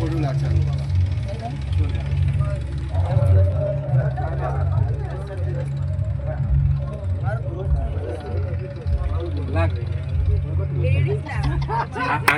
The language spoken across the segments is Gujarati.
పడులు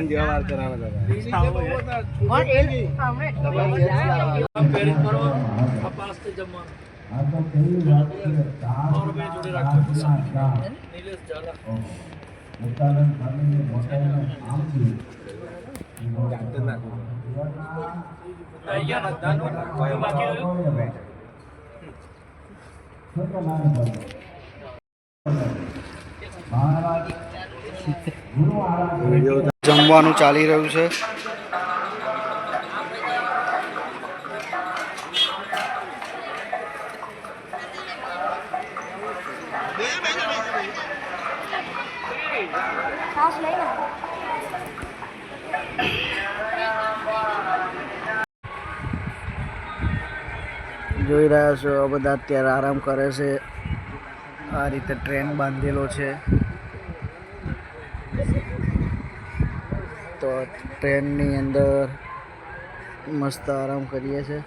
આ કાન જેવા વાર કરાવે દાદા જાતે જ નાખવું જમવાનું ચાલી રહ્યું છે. જોઈ રહ્યા છો બધા અત્યારે આરામ કરે છે. આ રીતે ટ્રેન બાંધેલો છે. તો ટ્રેનની અંદર મસ્ત આરામ કરીએ છે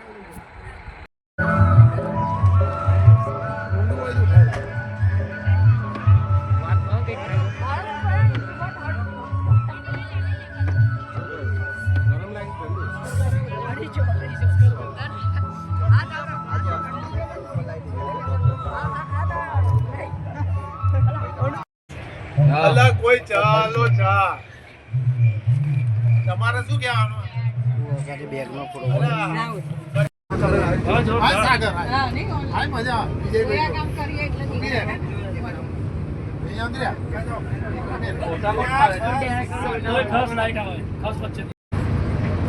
ઊભી રહે.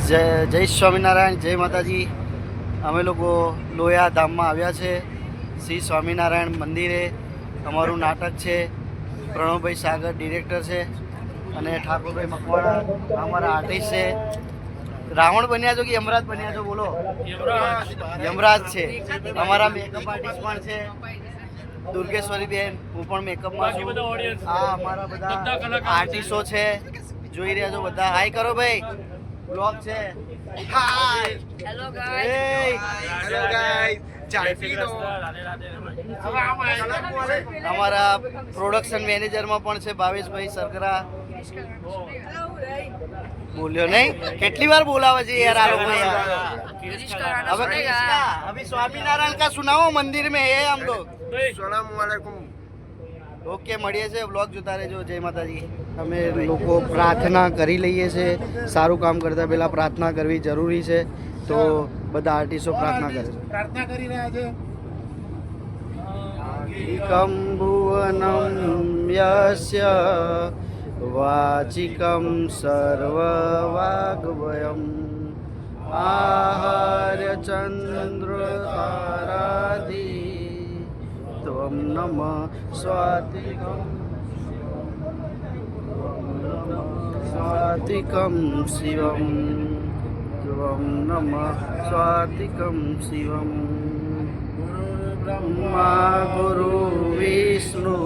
જય જય સ્વામિનારાયણ જય માતાજી. અમે લોકો લોયા ધામમાં આવ્યા છે. શ્રી સ્વામિનારાયણ મંદિરે અમારું નાટક છે. પ્રણવભાઈ સાગર ડિરેક્ટર છે. અને ઠાકોરભાઈ મકવાણા અમારા આર્ટિસ્ટ છે. રાવણ બન્યા છો કે યમરાજ બન્યા છો બોલો? યમરાજ છે. અમારા મેકઅપ આર્ટિસ્ટ પણ છે. દુર્ગેશ્વરી બેન હું પણ મેકઅપમાં છું. હા અમારા બધા આર્ટિસ્ટો છે. જોઈ રહ્યા છો બધા. હાય કરો ભાઈ. બ્લોગ છે. હાય હેલો હેલો ગાઈસ ચાય પી લો. અમારા પ્રોડક્શન મેનેજરમાં પણ છે ભાવેશભાઈ સરકરા બોલ્યો નહીં? કેટલી વાર બોલાવે છે યાર આ લોકો સ્વામિનારાયણ કા સુનાઓ મંદિર મેં હે હમ લોગ સલામ વાલેકુમ. ઓકે મળીએ છે બ્લોગ જોતા રહેજો. જય માતાજી. અમે લોકો પ્રાર્થના કરી લઈએ છીએ. સારું કામ કરતા પહેલાં પ્રાર્થના કરવી જરૂરી છે. તો બધા આર્ટિસ્ટો પ્રાર્થના કરે છે? પ્રાર્થના કરી રહ્યા છે? ભુવનમ યસ્ય વાચિકમ સર્વવાગ્વયમ આહાર્ય ચંદ્ર તારાધી ત્વમ નમ સ્વાતિકમ સ્વાતિકમ શિવમ ત્વમ નમ સ્વાતિકમ શિવમ ગુરુ બ્રહ્મા ગુરુ વિષ્ણુ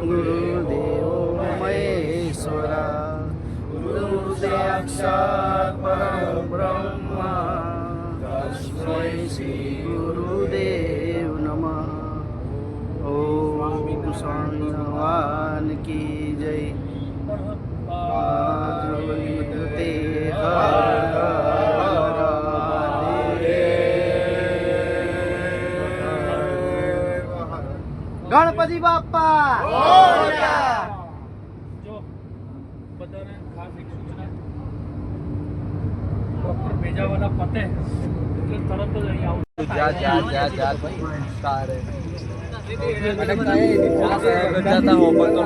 ગુરુદેવ Sura Guru Sakshat Parabrahma Tasmai Sri doctor Bhejawala પતે એટલે તરત જ અહીં આવું. જા જા જા જા તારે. જતા હો પણ તો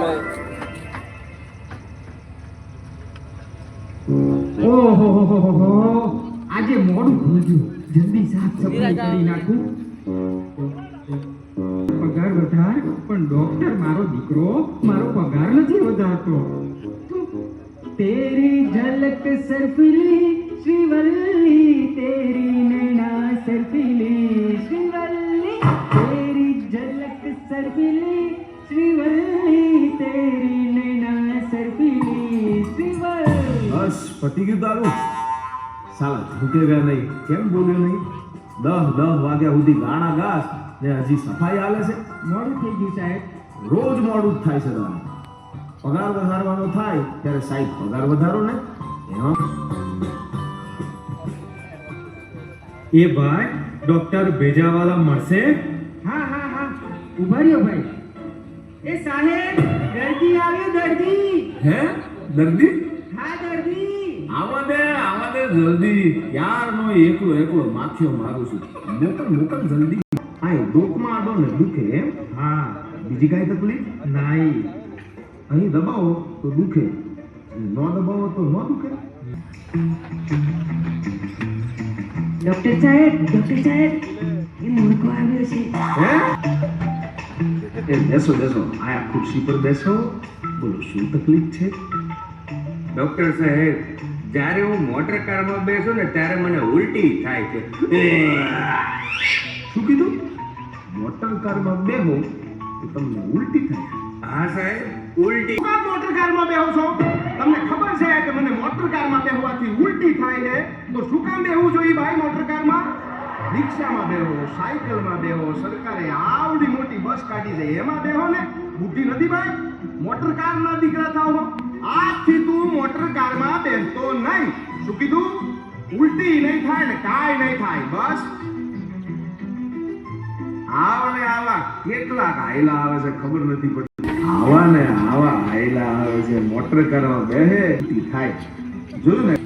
ઓહોહોહોહો. આજે મોડું થઈ જલ્દી સાફ સફાઈ કરી નાખું. પગાર વધાર પણ ડોક્ટર મારો દીકરો મારો પગાર નથી વધારતો. તેરી ઝલક સરફરી श्रीवल्ली तेरी नैना सरफिली श्रीवल्ली તેરી झलक सरफिली श्रीवल्ली तेरी नैना સરપીલી શ્રીવલ બસ પતી ગયું તારું? સાલા ઝૂકે ગયા નહીં. કેમ બોલ્યો નહીં? દસ દસ વાગ્યા સુધી ગાણા ગાસ ને હજી સફાઈ હાલે છે? મોડું થઈ ગયું સાહેબ. રોજ મોડું જ થાય છે તારે. પગાર વધારવાનો થાય ત્યારે સાહેબ પગાર વધારો ને. એમાં? એ ભાઈ ડોક્ટર ભેજાવાલા મળશે? હા હા હા. ઊભા રહ્યો ભાઈ. એ સાહેબ દર્દી આવ્યો દર્દી. હે? દર્દી? હા દર્દી. આવા દે આવા દે જલ્દી. યારનો એકલો એકલો માથિયો મારું છું. મોકલ મોકલ જલ્દી. આ ડોકમાં આડો ને દુખે એમ? હા. બીજી કાંઈ તકલીફ? નાઈ. અહીં દબાવો તો દુખે. ન દબાવો તો ન દુખે. ડોક્ટર સાહેબ ડોક્ટર સાહેબ એ મુર્ગો આવ્યો છે. હે? બેસો બેસો. આયા ખુરશી પર બેસો. બોલો શું તકલીફ છે? ડોક્ટર સાહેબ જ્યારે હું મોટર કારમાં બેસું ને ત્યારે મને ઉલટી થાય છે. શું કીધું? મોટર કારમાં બેહો તો તમને ઉલટી થાય હા સાહેબ ઉલટી. મોટર કારમાં બેહો છો? તમને ખબર છે કે મને મોટર કારમાં બેહવાથી ઉલટી થાય છે, તો શું કામ બેહવું જોઈએ ભાઈ મોટર કારમાં રિક્ષામાં બેહો, સાયકલમાં બેહો, સરકારે આવડી મોટી બસ કાઢી છે. એમાં બેહો ને, બુદ્ધિ નથી ભાઈ. મોટર કારના દીકરા થાવ. આજથી તું મોટર કારમાં બેસતો નહીં. શું કીધું? ઉલટી નહીં થાય ને કાંઈ નહીં થાય. બસ. આવા ને આવા. કેટલા આયલા આવે છે, ખબર નથી પડતી. આવા ને આવા આયલા આવે છે મોટર કરવા બેહે થાય. જોયું ને?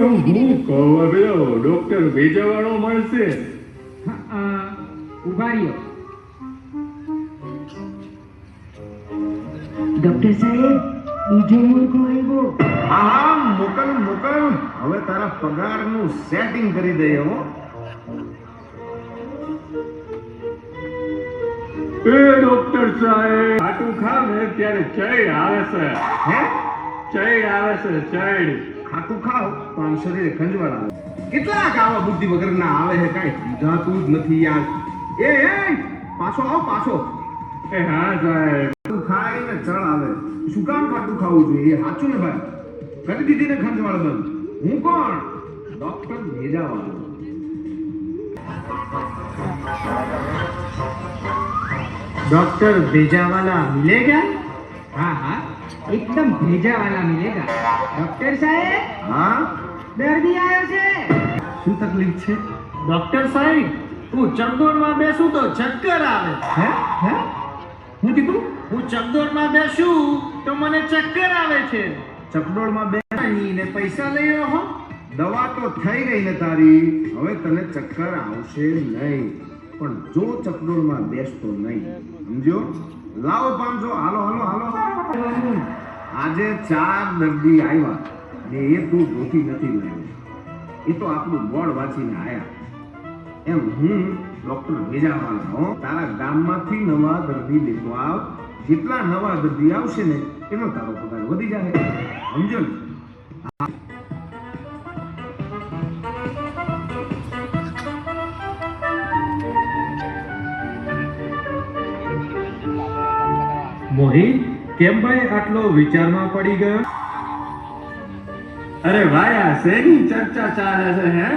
હું કહું હવે ડોક્ટર ભેજાવાળો મળશે. ઊભા રહ્યો ડોક્ટર સાહેબ બીજો મુર્ગો આવ્યો. હા હા મોકલ મોકલ. હવે તારા પગારનું સેટિંગ કરી દઈએ હો. એ ડોક્ટર સાહેબ ખાટું ખાવ ને ત્યારે ચૈડ આવે છે. હે? ચૈડ આવે છે ચૈડ ખાતું ખાવ તો આમ શરીરે ખંજવાળ આવે. કેટલાક આવા બુદ્ધિ વગર ના આવે છે કાંઈ સમજાતું જ નથી યાર. એ એ, પાછો આવ, પાછો. એ, હા, સાહેબ. ખાતું ખાઈને ચળ આવે. શું કામ ખાતું ખાવું જોઈએ? એ સાચું ને ભાઈ? કરી દીધી ને ખંજવાળ બંધ હું કોણ? ડોક્ટર ભેજાવાળો ડોક્ટર ભેજાવાલા મિલેગા? હા હા એકદમ ભેજાવાલા મિલેગા. ડોક્ટર સાહેબ? હા? દર્દી આવ્યો છે. શું તકલીફ છે? ડોક્ટર સાહેબ હું ચંદોરમાં બેસું તો ચક્કર આવે. હે? હે? હું કીધું? હું ચકડોળમાં બેસું તો મને ચક્કર આવે છે. ચકડોળમાં બેસી ને પૈસા લઈ રહ્યો દવા તો થઈ ગઈ ને તારી. હવે તને ચક્કર આવશે નહીં. પણ જો ચકડોળમાં બેસતો નહીં સમજો લાવો પાંચસો. હાલો હાલો હાલો. આજે ચાર દર્દી આવ્યા ને એ તું ધોતી નથી લાવ્યો. એ તો આપણું બોર્ડ વાંચીને આવ્યા એમ હું ડોક્ટર ભેજાવાલા હો. તારા ગામમાંથી નવા દર્દી લેતો આવ. જેટલા નવા દર્દી આવશે ને એનો તારો પગાર વધી જાય સમજો ને? મોહિત કેમ ભાઈ આટલો વિચારમાં પડી ગયો? અરે ભાઈ, આ શેની ચર્ચા ચાલે છે, હે?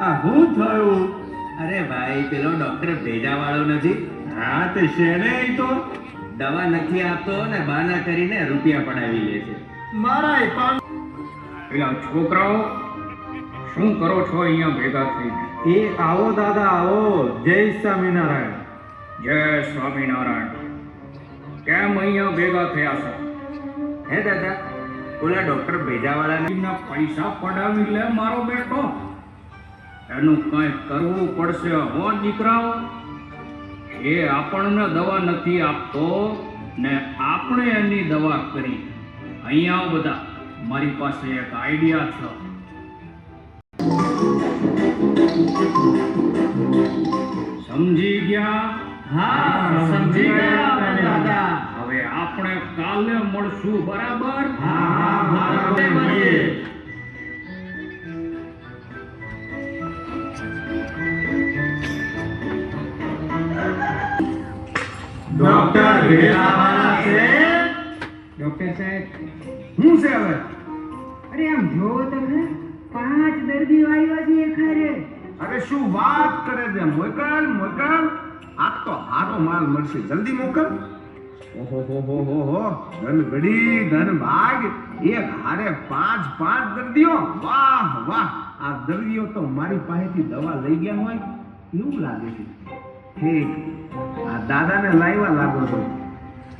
આ હું થયું? અરે ભાઈ, પેલો ડોક્ટર ભેજા વાળો નથી હા, તે શેને તો. દવા નથી આપતો ને બાના કરીને રૂપિયા પડાવી લે છે. મારા પણ પેલા છોકરાઓ, શું કરો છો અહીંયા ભેગા થઈને? એ આવો દાદા, આવો. જય સ્વામિનારાયણ. જય સ્વામિનારાયણ. કેમ અહીંયા ભેગા થયા છો? હે દાદા, ઓલા ડોક્ટર ભેજાવાળાને પૈસા પડાવી લે મારો બેટો. એનું કંઈ કરવું પડશે. હો દીકરાઓ, એ આપણને દવા નથી આપતો ને આપણે એની દવા કરી. અહીંયા બધા. મારી પાસે એક આઈડિયા છે. સમજી ગયા? હા સમજી ગયા દાદા. હવે આપણે કાલે મળશું બરાબર? હા હા મળીએ. ડોક્ટર ભેજાવાલા છે? ડોક્ટર સાહેબ શું છે હવે? અરે આમ જોવો તમે પાંચ દર્દીઓ આવ્યા છે ખરે અરે શું વાત કરે છે? મોકલ મોકલ. માલ મળશે. જલ્દી મોકલ. ઓહો હો હો હો હો. ધન ઘડી ધન ભાગ. એક હારે પાંચ પાંચ દર્દીઓ. વાહ વાહ. આ દર્દીઓ તો મારી પાસેથી દવા લઈ ગયા હોય. એવું લાગે છે? ઠીક. આ દાદાને લાવ્યા લાગો છો.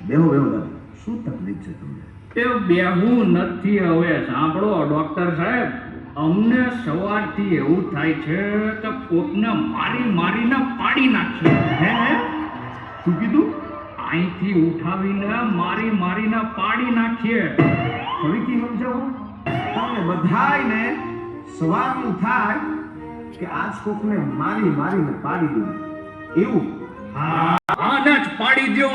બેહો બેહો દાદા. શું તકલીફ છે તમને? એ બેહું નથી હવે. સાંભળો ડોક્ટર સાહેબ. અમને સવારથી એવું થાય છે કે કોકને મારી મારીને પાડી નાખીએ હે હે? શું કીધું? અહીંથી ઉઠાવીને મારી મારીને પાડી નાખીએ. ફરીથી સમજાવો. તમને બધાને સવારનું થાય કે આજ કોકને મારી મારીને પાડી દઉં. એવું? આને જ પાડી દ્યો.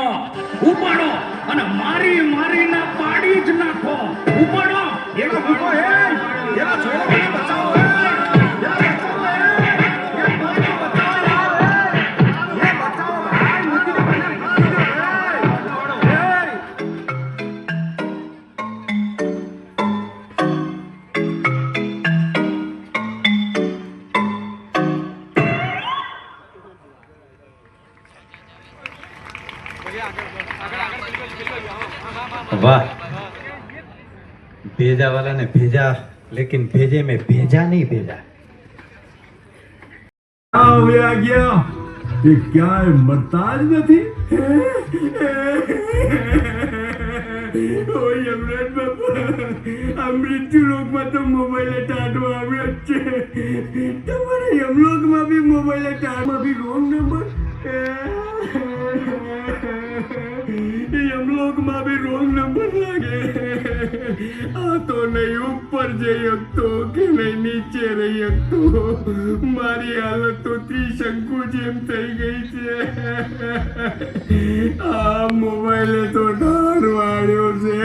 ઉપાડો અને મારી મારીને પાડી જ નાખો. ઉપાડો. વાહ. ભેજા વાલા ને ભેજા, લેકિન ભેજે મેં ભેજા નહીં ભેજા. આવ્યા ગયા. એ ક્યાંય મળતા જ નથી? ઓય બી મોબાઈલે રોંગ નંબર નહીં ઉપર જઈ શકતો કે નહીં, નીચે રહી શકતો મારી હાલત તો ત્રિશંકુ જેમ થઈ ગઈ છે. આ મોબાઈલે તો ઢાર વાળ્યો છે.